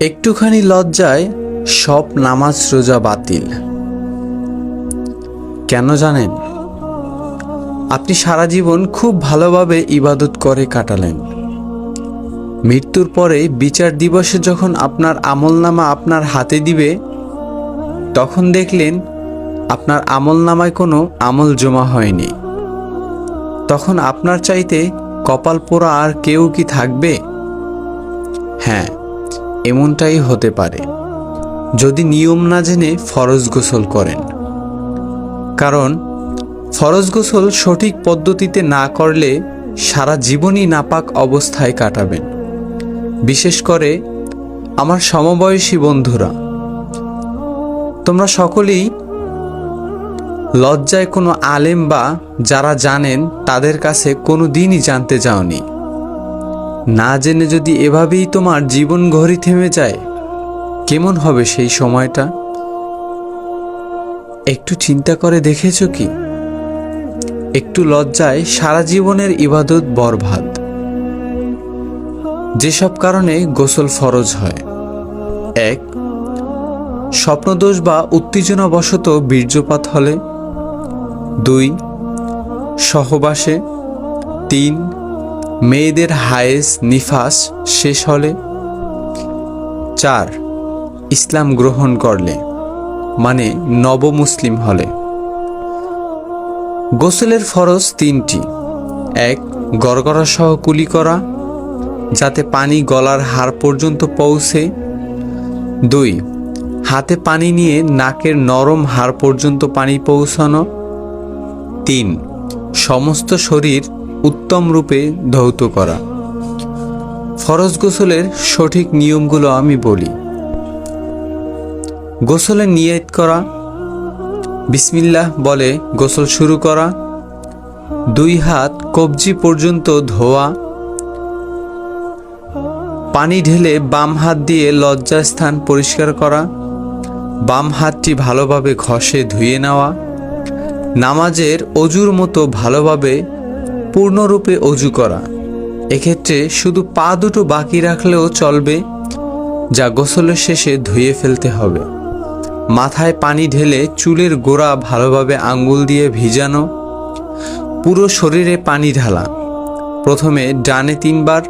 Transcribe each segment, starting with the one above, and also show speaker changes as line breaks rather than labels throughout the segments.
একটুখানি লজ্জায় সব নামাজ রোজা বাতিল। কেন জানেন? আপনি সারা জীবন খুব ভালোভাবে ইবাদত করে কাটালেন। মৃত্যুর পরে বিচার দিবসে যখন আপনার আমলনামা আপনার হাতে দিবে, তখন দেখলেন আপনার আমলনামায় কোনো আমল জমা হয়নি। তখন আপনার চাইতে কপাল পোড়া আর কেউ কি থাকবে? হ্যাঁ এমনটাই হতে পারে, যদি নিয়ম না জেনে ফরজ গোসল করেন। কারণ, ফরজ গোসল সঠিক পদ্ধতিতে না করলে সারা জীবনই নাপাক অবস্থায় কাটাবেন। বিশেষ করে আমার সমবয়সী বন্ধুরা, তোমরা সকলেই লজ্জায় কোনো আলেম বা যারা জানেন তাদের কাছে কোনো দিনই জানতে যাওনি না জেনে যদি এভাবেই তোমার জীবন ঘড়ি থেমে যায়, কেমন হবে সেই সময়টা? একটু চিন্তা করে দেখেছ কি? একটু লজ্জায় সারা জীবনের ইবাদত বরবাদ। যেসব কারণে গোসল ফরজ হয়। এক, স্বপ্নদোষ বা উত্তেজনাবশত বীর্যপাত হলে। দুই, সহবাসে। তিন মেয়েদের হায়েস নিফাস শেষ হলে। চার, ইসলাম গ্রহণ করলে মানে নবমুসলিম হলে। গোসলের ফরজ তিনটি। এক, গড়গড়া সহ কুলি করা, যাতে পানি গলার হাড় পর্যন্ত পৌঁছে। দুই, হাতে পানি নিয়ে নাকের নরম হাড় পর্যন্ত পানি পৌঁছানো। তিন, সমস্ত শরীর উত্তম রূপে ধৌত করা। ফরজ গোসলের সঠিক নিয়মগুলো আমি বলি। গোসলে নিয়ত করা, বিসমিল্লাহ বলে গোসল শুরু করা, দুই হাত কবজি পর্যন্ত ধোয়া, পানি ঢেলে বাম হাত দিয়ে লজ্জাস্থান পরিষ্কার করা, বাম হাতটি ভালোভাবে ঘষে ধুয়ে নেওয়া, নামাজের অজুর মতো ভালোভাবে পূর্ণরূপে অজু করা। এক্ষেত্রে শুধু পা দুটো বাকি রাখলেও চলবে, যা গোসলের শেষে ধুয়ে ফেলতে হবে। মাথায় পানি ঢেলে চুলের গোড়া ভালোভাবে আঙ্গুল দিয়ে ভিজানো, পুরো শরীরে পানি ঢালা। প্রথমে ডানে তিনবার,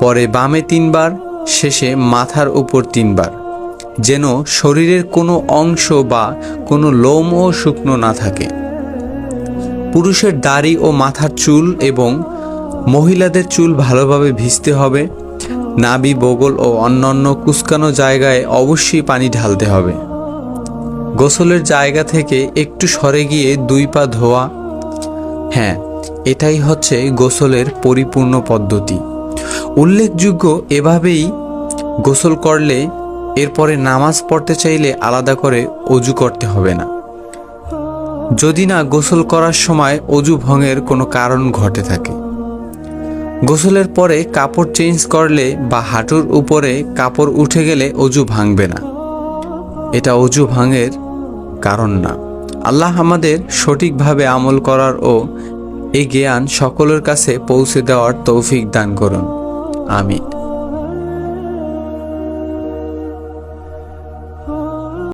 পরে বামে তিনবার, শেষে মাথার উপর তিনবার, যেন শরীরের কোনো অংশ বা কোনো লোমও শুকনো না থাকে। পুরুষের দাড়ি ও মাথার চুল এবং মহিলাদের চুল ভালোভাবে ভিজতে হবে। নাবি বগল ও অন্যান্য কুচকানো জায়গায় অবশ্যই পানি ঢালতে হবে। গোসলের জায়গা থেকে একটু সরে গিয়ে দুই পা ধোয়া। হ্যাঁ এটাই হচ্ছে গোসলের পরিপূর্ণ পদ্ধতি। উল্লেখযোগ্য এভাবেই গোসল করলে এরপরে নামাজ পড়তে চাইলে আলাদা করে অজু করতে হবে না। যদি না গোসল করার সময় অজু ভঙের কোনো কারণ ঘটে থাকে। গোসলের পরে কাপড় চেঞ্জ করলে বা হাঁটুর উপরে কাপড় উঠে গেলে অজু ভাঙবে না। এটা অজু ভাঙের কারণ না। আল্লাহ আমাদের সঠিকভাবে আমল করার ও এই জ্ঞান সকলের কাছে পৌঁছে দেওয়ার তৌফিক দান করুন। আমি